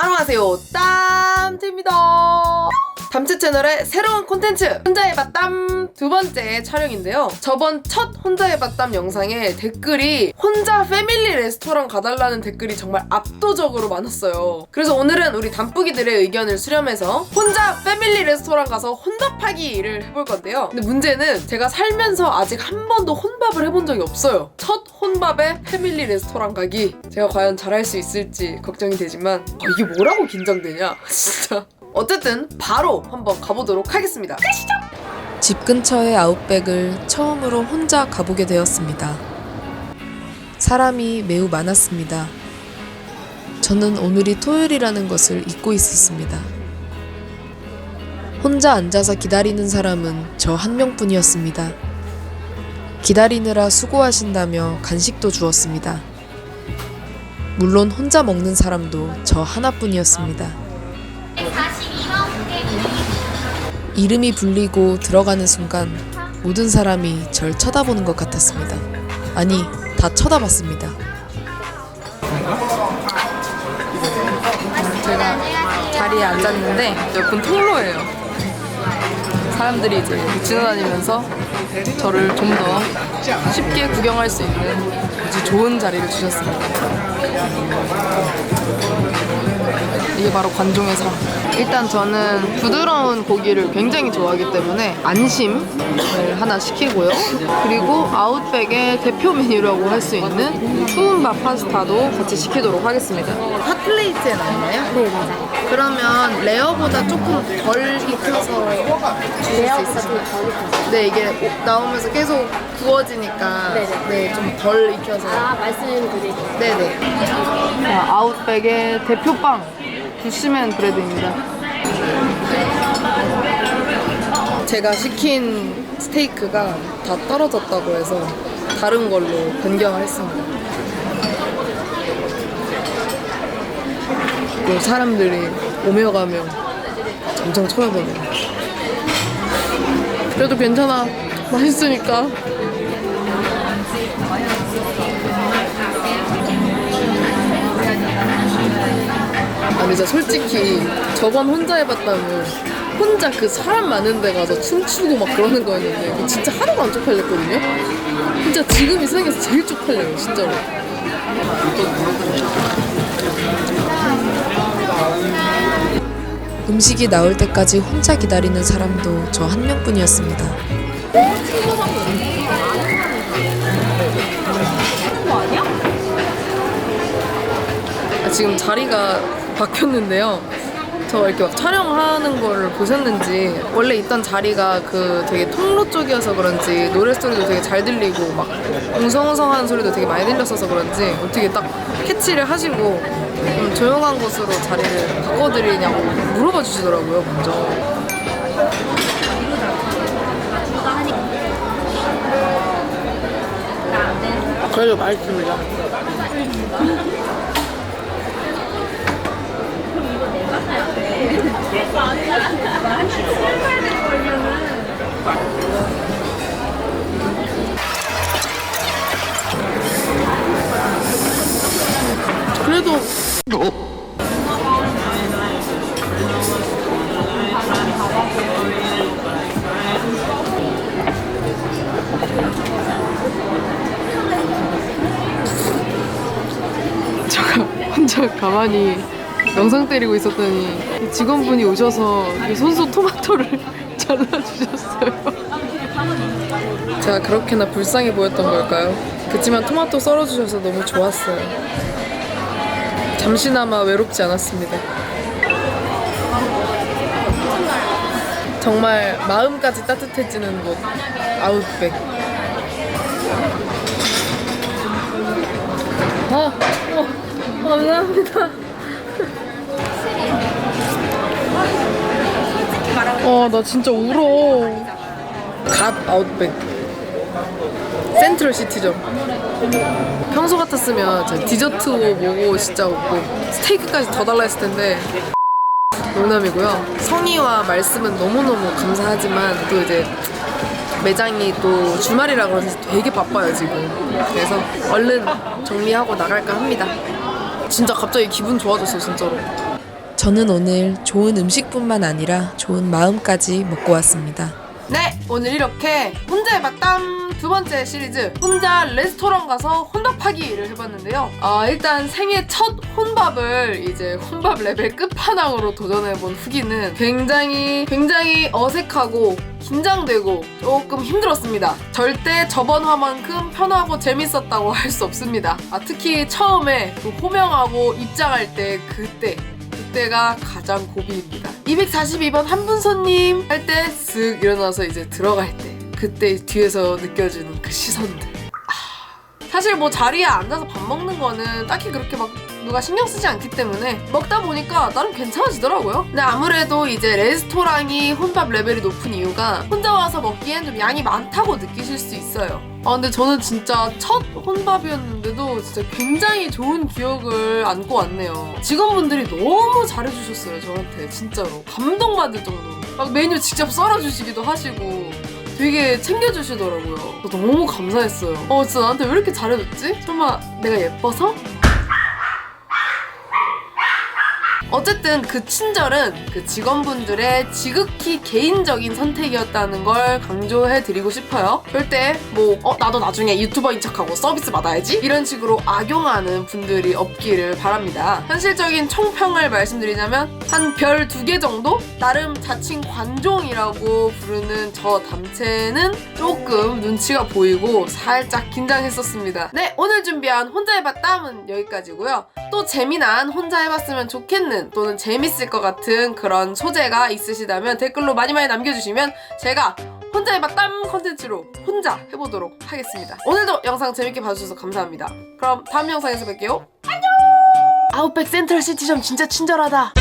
안녕하세요. 땀입니다 담채 채널의 새로운 콘텐츠. 혼자 해봤담 두 번째 촬영인데요. 저번 첫 혼자 해봤담 영상에 댓글이 혼자 패밀리 레스토랑 가달라는 댓글이 정말 압도적으로 많았어요. 그래서 오늘은 우리 담뿌기들의 의견을 수렴해서 혼자 패밀리 레스토랑 가서 혼밥하기를 해볼 건데요. 근데 문제는 제가 살면서 아직 한 번도 혼밥을 해본 적이 없어요. 첫 혼밥에 패밀리 레스토랑 가기 제가 과연 잘할 수 있을지 걱정이 되지만 아, 이게 뭐라고 긴장되냐? 진짜 어쨌든 바로 한번 가보도록 하겠습니다 집 근처의 아웃백을 처음으로 혼자 가보게 되었습니다. 사람이 매우 많았습니다. 저는 오늘이 토요일이라는 것을 잊고 있었습니다. 혼자 앉아서 기다리는 사람은 저 한 명뿐이었습니다. 기다리느라 수고하신다며 간식도 주었습니다. 물론 혼자 먹는 사람도 저 하나뿐이었습니다. 이름이 불리고 들어가는 순간 모든 사람이 절 쳐다보는 것 같았습니다. 아니, 다 쳐다봤습니다. 제가 자리에 앉았는데 옆은 통로예요 사람들이 이제 지나다니면서 저를 좀 더 쉽게 구경할 수 있는 아주 좋은 자리를 주셨습니다 이게 바로 관종의 삶. 일단 저는 부드러운 고기를 굉장히 좋아하기 때문에 안심을 하나 시키고요. 그리고 아웃백의 대표 메뉴라고 할 수 있는 투움밥 파스타도 같이 시키도록 하겠습니다. 핫플레이트에 나오나요? 네, 맞아요. 그러면 레어보다 조금 덜 익혀서 주실 수 익혀서. 네, 이게 나오면서 계속 구워지니까 네네. 네, 좀 덜 익혀서 아, 말씀드릴게요. 네네. 자, 아웃백의 대표빵 부시맨 브레드입니다. 제가 시킨 스테이크가 다 떨어졌다고 해서 다른 걸로 변경을 했습니다. 또 사람들이 오며 가며 엄청 쳐다보네요. 그래도 괜찮아. 맛있으니까. 진짜 솔직히 저번 혼자 해봤다면 혼자 그 사람 많은 데 가서 춤추고 막 그러는 거였는데 진짜 하나도 안 쪽팔렸거든요? 진짜 지금 이 세상에서 제일 쪽팔려요 진짜로 음식이 나올 때까지 혼자 기다리는 사람도 저 한 명뿐이었습니다. 아, 지금 자리가 바뀌었는데요. 저 이렇게 막 촬영하는 걸 보셨는지 원래 있던 자리가 그 되게 통로 쪽이어서 그런지 노래 소리도 되게 잘 들리고 막 웅성웅성하는 소리도 되게 많이 들렸어서 그런지 어떻게 딱 캐치를 하시고 좀 조용한 곳으로 자리를 바꿔드리냐고 물어봐 주시더라고요 먼저. 그래도 맛있습니다 그래도 제가 혼자 가만히 영상 때리고 있었더니 직원분이 오셔서 이 손수 토마토를 잘라주셨어요. 제가 그렇게나 불쌍해 보였던 걸까요? 그치만 토마토 썰어주셔서 너무 좋았어요. 잠시나마 외롭지 않았습니다. 정말 마음까지 따뜻해지는 곳 아웃백. 아, 어, 감사합니다. 어, 나 진짜 울어. 갓 아웃백. 센트럴 시티점. 평소 같았으면 저 디저트 뭐고 진짜 없고 스테이크까지 더 달라 했을 텐데 농담이고요. 성의와 말씀은 너무너무 감사하지만 또 이제 매장이 또 주말이라 그래서 되게 바빠요 지금. 그래서 얼른 정리하고 나갈까 합니다. 진짜 갑자기 기분 좋아졌어 진짜로. 저는 오늘 좋은 음식뿐만 아니라 좋은 마음까지 먹고 왔습니다. 네, 오늘 이렇게 혼자 해봤담 두 번째 시리즈 혼자 레스토랑 가서 혼밥하기를 해봤는데요. 아 일단 생애 첫 혼밥을 이제 혼밥 레벨 끝판왕으로 도전해본 후기는 굉장히 굉장히 어색하고 긴장되고 조금 힘들었습니다. 절대 저번 화만큼 편하고 재밌었다고 할 수 없습니다. 아, 특히 처음에 그 호명하고 입장할 때 그때 그 때가 가장 고비입니다. 242번 한분 손님 할 때 쓱 일어나서 이제 들어갈 때 그때 뒤에서 느껴지는 그 시선들. 아, 사실 뭐 자리에 앉아서 밥 먹는 거는 딱히 그렇게 막 누가 신경 쓰지 않기 때문에 먹다 보니까 나름 괜찮아지더라고요. 근데 아무래도 이제 레스토랑이 혼밥 레벨이 높은 이유가 혼자 와서 먹기엔 좀 양이 많다고 느끼실 수 있어요. 아 근데 저는 진짜 첫 혼밥이었는데도 진짜 굉장히 좋은 기억을 안고 왔네요. 직원분들이 너무 잘해주셨어요 저한테 진짜로 감동받을 정도로 막 메뉴 직접 썰어주시기도 하시고 되게 챙겨주시더라고요. 저 너무 감사했어요. 어 진짜 나한테 왜 이렇게 잘해줬지? 설마 내가 예뻐서? 어쨌든 그 친절은 그 직원분들의 지극히 개인적인 선택이었다는 걸 강조해 드리고 싶어요. 절대 뭐, 어, 나도 나중에 유튜버인 척하고 서비스 받아야지? 이런 식으로 악용하는 분들이 없기를 바랍니다. 현실적인 총평을 말씀드리자면 한 별 두 개 정도? 나름 자칭 관종이라고 부르는 저 담채는 조금 눈치가 보이고 살짝 긴장했었습니다. 네, 오늘 준비한 혼자 해봤담은 여기까지고요. 또 재미난 혼자 해봤으면 좋겠는 또는 재밌을 것 같은 그런 소재가 있으시다면 댓글로 많이 많이 남겨주시면 제가 혼자 해봤담 컨텐츠로 혼자 해보도록 하겠습니다. 오늘도 영상 재밌게 봐주셔서 감사합니다. 그럼 다음 영상에서 뵐게요. 안녕! 아웃백 센트럴 시티점 진짜 친절하다.